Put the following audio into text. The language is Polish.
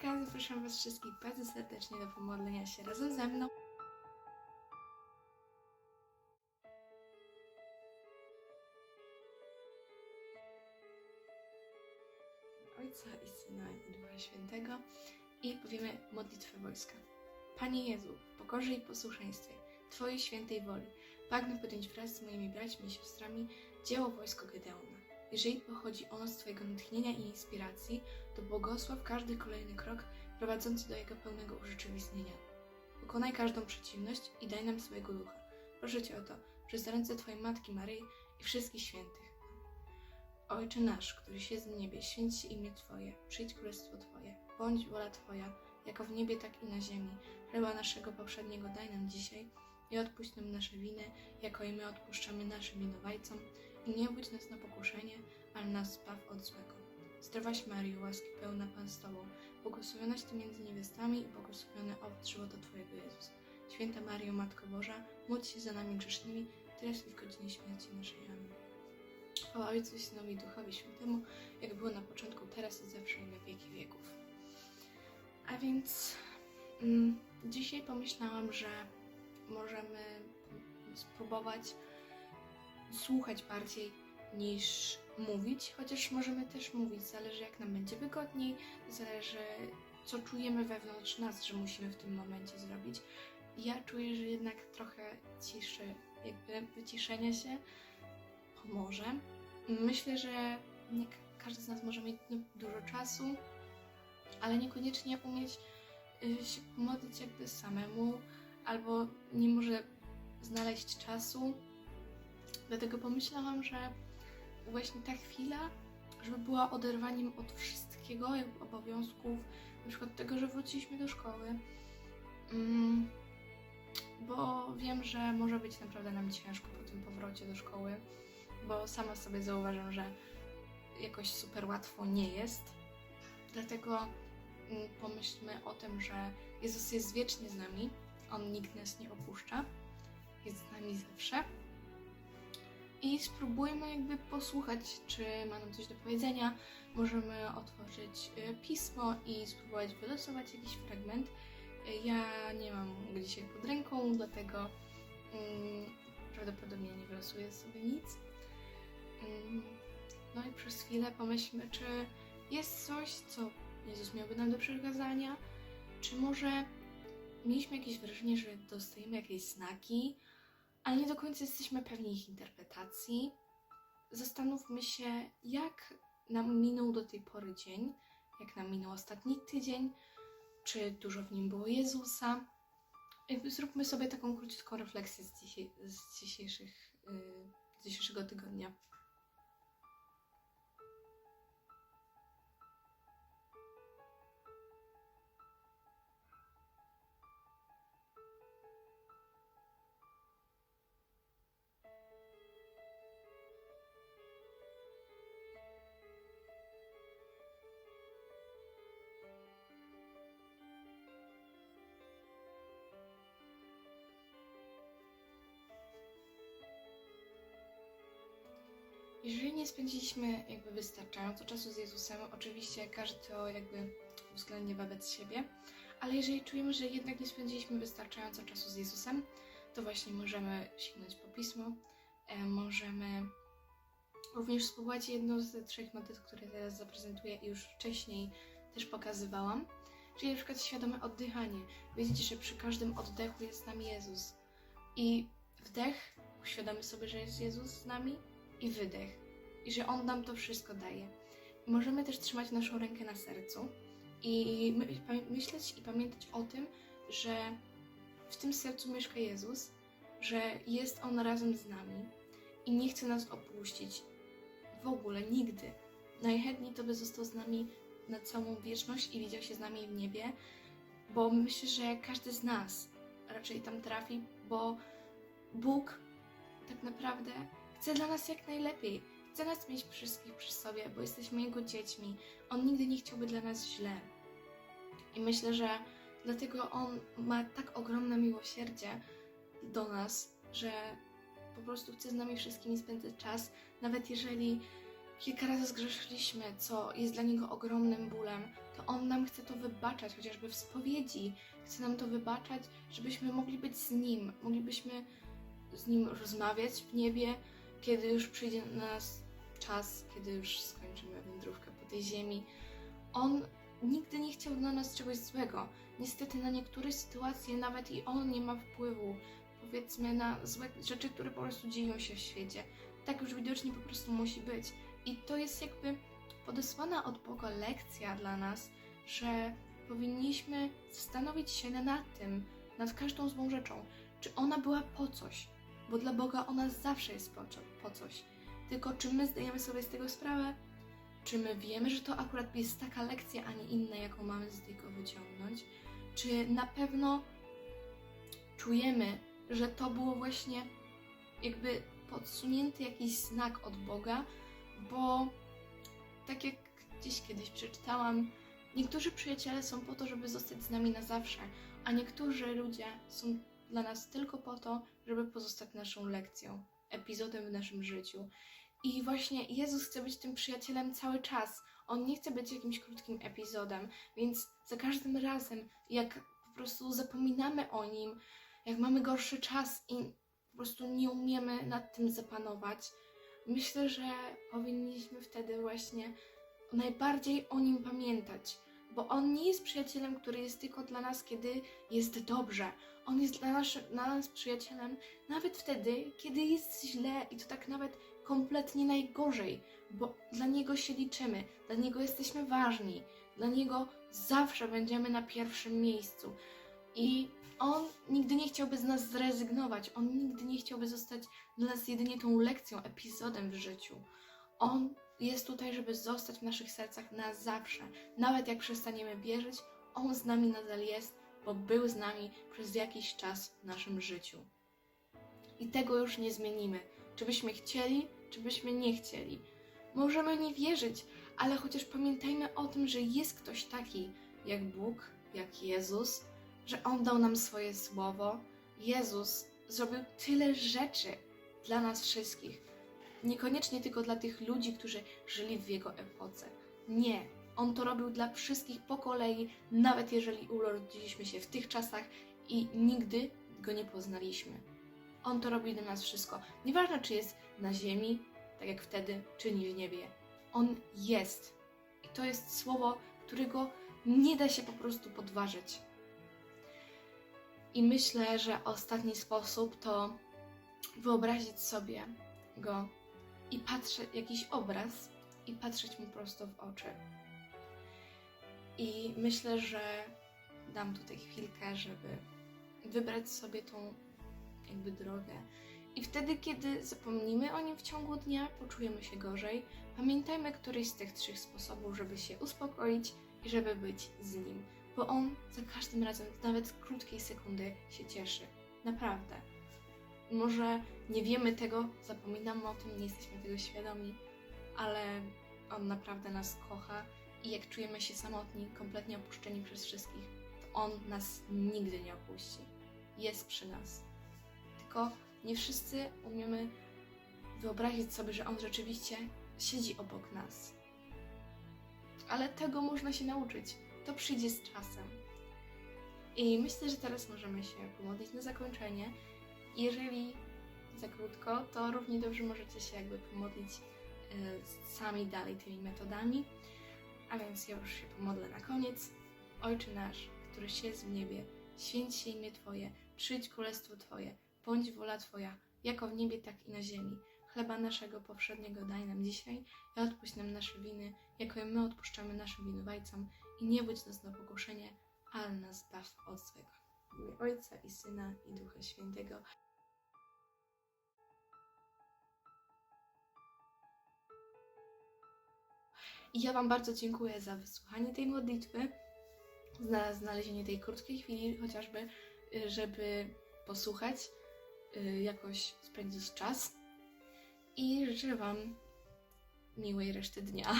Hejka, zapraszam Was wszystkich bardzo serdecznie do pomodlenia się razem ze mną. Ojca i Syna i Ducha Świętego i powiemy modlitwę wojska. Panie Jezu, w pokorze i posłuszeństwie Twojej świętej woli pragnę podjąć wraz z moimi braćmi i siostrami dzieło wojsko Gedeona. Jeżeli pochodzi ono z Twojego natchnienia i inspiracji, to błogosław każdy kolejny krok prowadzący do jego pełnego urzeczywistnienia. Pokonaj każdą przeciwność i daj nam swojego ducha. Proszę Cię o to, przez ręce Twojej Matki Maryi i wszystkich świętych. Ojcze nasz, któryś jest w niebie, święć się imię Twoje, przyjdź królestwo Twoje, bądź wola Twoja, jako w niebie, tak i na ziemi. Chleba naszego poprzedniego daj nam dzisiaj i odpuść nam nasze winy, jako i my odpuszczamy naszym winowajcom. I nie wódź nas na pokuszenie, ale nas zbaw od złego. Zdrowaś Maryjo, łaski pełna Pan z Tobą, błogosławionaś Ty między niewiastami i błogosławiony owoc żywota Twojego Jezus. Święta Maryjo, Matko Boża, módl się za nami grzesznymi, teraz i w godzinie śmierci naszej. Amen. Chwała Ojcu Synowi Duchowi Świętemu, jak było na początku, teraz i zawsze i na wieki wieków. A więc mm, dzisiaj pomyślałam, że możemy spróbować słuchać bardziej niż mówić, chociaż możemy też mówić, zależy jak nam będzie wygodniej, zależy co czujemy wewnątrz nas, że musimy w tym momencie zrobić. Ja czuję, że jednak trochę ciszy, jakby wyciszenia się pomoże. Myślę, że nie ka- każdy z nas może mieć dużo czasu, ale niekoniecznie umieć y, się pomodlić jakby samemu, albo nie może znaleźć czasu. Dlatego pomyślałam, że właśnie ta chwila, żeby była oderwaniem od wszystkiego, jakby obowiązków, na przykład tego, że wróciliśmy do szkoły. Mm, bo wiem, że może być naprawdę nam ciężko po tym powrocie do szkoły, bo sama sobie zauważam, że jakoś super łatwo nie jest. Dlatego mm, pomyślmy o tym, że Jezus jest wiecznie z nami, On nigdy nas nie opuszcza, jest z nami zawsze. I spróbujmy jakby posłuchać, czy ma nam coś do powiedzenia. Możemy otworzyć y, pismo i spróbować wylosować jakiś fragment. Y, Ja nie mam go dzisiaj pod ręką, dlatego mm, prawdopodobnie nie wylosuję sobie nic. Mm, no i przez chwilę pomyślmy, czy jest coś, co Jezus miałby nam do przekazania, czy może mieliśmy jakieś wrażenie, że dostajemy jakieś znaki, ale nie do końca jesteśmy pewni ich interpretacji. Zastanówmy się, jak nam minął do tej pory dzień, jak nam minął ostatni tydzień, czy dużo w nim było Jezusa. Zróbmy sobie taką króciutką refleksję z, z, dzisiejszych, yy, z dzisiejszego tygodnia. Jeżeli nie spędziliśmy jakby wystarczająco czasu z Jezusem, oczywiście każdy to jakby względnie wobec siebie, ale jeżeli czujemy, że jednak nie spędziliśmy wystarczająco czasu z Jezusem, to właśnie możemy sięgnąć po pismo, e, możemy również spróbować jedną z trzech modlitw, które teraz zaprezentuję i już wcześniej też pokazywałam, czyli na przykład świadome oddychanie. Wiedzieć, że przy każdym oddechu jest z nami Jezus. I wdech uświadomy sobie, że jest Jezus z nami, i wydech. I że On nam to wszystko daje. Możemy też trzymać naszą rękę na sercu i myśleć i pamiętać o tym, że w tym sercu mieszka Jezus, że jest On razem z nami i nie chce nas opuścić. W ogóle nigdy. Najchętniej to by został z nami na całą wieczność i widział się z nami w niebie, bo myślę, że każdy z nas raczej tam trafi, bo Bóg tak naprawdę chce dla nas jak najlepiej. Chce nas mieć wszystkich przy sobie, bo jesteśmy Jego dziećmi. On nigdy nie chciałby dla nas źle. I myślę, że dlatego On ma tak ogromne miłosierdzie do nas, że po prostu chce z nami wszystkimi spędzać czas, nawet jeżeli kilka razy zgrzeszyliśmy, co jest dla Niego ogromnym bólem, to On nam chce to wybaczać, chociażby w spowiedzi. Chce nam to wybaczać, żebyśmy mogli być z Nim, moglibyśmy z Nim rozmawiać w niebie, kiedy już przyjdzie na nas czas, kiedy już skończymy wędrówkę po tej ziemi. On nigdy nie chciał dla nas czegoś złego. Niestety na niektóre sytuacje nawet i On nie ma wpływu, powiedzmy, na złe rzeczy, które po prostu dzieją się w świecie. Tak już widocznie po prostu musi być. I to jest jakby podesłana od Boga lekcja dla nas, że powinniśmy zastanowić się nad tym, nad każdą złą rzeczą, czy ona była po coś, bo dla Boga ona zawsze jest po, czo- po coś. Tylko czy my zdajemy sobie z tego sprawę, czy my wiemy, że to akurat jest taka lekcja, a nie inna, jaką mamy z tego wyciągnąć, czy na pewno czujemy, że to było właśnie jakby podsunięty jakiś znak od Boga, bo tak jak gdzieś kiedyś przeczytałam, niektórzy przyjaciele są po to, żeby zostać z nami na zawsze, a niektórzy ludzie są dla nas tylko po to, żeby pozostać naszą lekcją, epizodem w naszym życiu. I właśnie Jezus chce być tym przyjacielem cały czas. On nie chce być jakimś krótkim epizodem, więc za każdym razem, jak po prostu zapominamy o nim, jak mamy gorszy czas i po prostu nie umiemy nad tym zapanować, myślę, że powinniśmy wtedy właśnie najbardziej o nim pamiętać. Bo on nie jest przyjacielem, który jest tylko dla nas, kiedy jest dobrze. On jest dla, nas, dla nas przyjacielem nawet wtedy, kiedy jest źle i to tak nawet kompletnie najgorzej, bo dla niego się liczymy, dla niego jesteśmy ważni, dla niego zawsze będziemy na pierwszym miejscu. I on nigdy nie chciałby z nas zrezygnować, on nigdy nie chciałby zostać dla nas jedynie tą lekcją, epizodem w życiu. On jest tutaj, żeby zostać w naszych sercach na zawsze. Nawet jak przestaniemy wierzyć, On z nami nadal jest, bo był z nami przez jakiś czas w naszym życiu. I tego już nie zmienimy. Czy byśmy chcieli, czy byśmy nie chcieli. Możemy nie wierzyć, ale chociaż pamiętajmy o tym, że jest ktoś taki jak Bóg, jak Jezus, że On dał nam swoje słowo. Jezus zrobił tyle rzeczy dla nas wszystkich. Niekoniecznie tylko dla tych ludzi, którzy żyli w jego epoce. Nie. On to robił dla wszystkich po kolei, nawet jeżeli urodziliśmy się w tych czasach i nigdy go nie poznaliśmy. On to robi dla nas wszystko. Nieważne, czy jest na ziemi, tak jak wtedy, czy nie w niebie. On jest. I to jest słowo, którego nie da się po prostu podważyć. I myślę, że ostatni sposób to wyobrazić sobie go i patrzeć, jakiś obraz i patrzeć mu prosto w oczy. I myślę, że dam tutaj chwilkę, żeby wybrać sobie tą jakby drogę. I wtedy, kiedy zapomnimy o nim w ciągu dnia, poczujemy się gorzej, pamiętajmy któryś z tych trzech sposobów, żeby się uspokoić i żeby być z nim. Bo on za każdym razem, nawet krótkiej sekundy, się cieszy. Naprawdę. Może nie wiemy tego, zapominamy o tym, nie jesteśmy tego świadomi, ale on naprawdę nas kocha i jak czujemy się samotni, kompletnie opuszczeni przez wszystkich, to on nas nigdy nie opuści. Jest przy nas. Tylko nie wszyscy umiemy wyobrazić sobie, że on rzeczywiście siedzi obok nas. Ale tego można się nauczyć. To przyjdzie z czasem. I myślę, że teraz możemy się pomodlić na zakończenie. Jeżeli za krótko, to równie dobrze możecie się jakby pomodlić e, sami dalej tymi metodami. A więc ja już się pomodlę na koniec. Ojcze nasz, któryś jest w niebie, święć się imię Twoje, przyjdź królestwo Twoje, bądź wola Twoja, jako w niebie, tak i na ziemi. Chleba naszego powszedniego daj nam dzisiaj i odpuść nam nasze winy, jako i my odpuszczamy naszym winowajcom. I nie budź nas na pokuszenie, ale nas zbaw od złego. W imię Ojca i Syna i Ducha Świętego. I ja Wam bardzo dziękuję za wysłuchanie tej modlitwy, za znalezienie tej krótkiej chwili, chociażby, y, żeby posłuchać, y, jakoś spędzić czas. I życzę Wam miłej reszty dnia.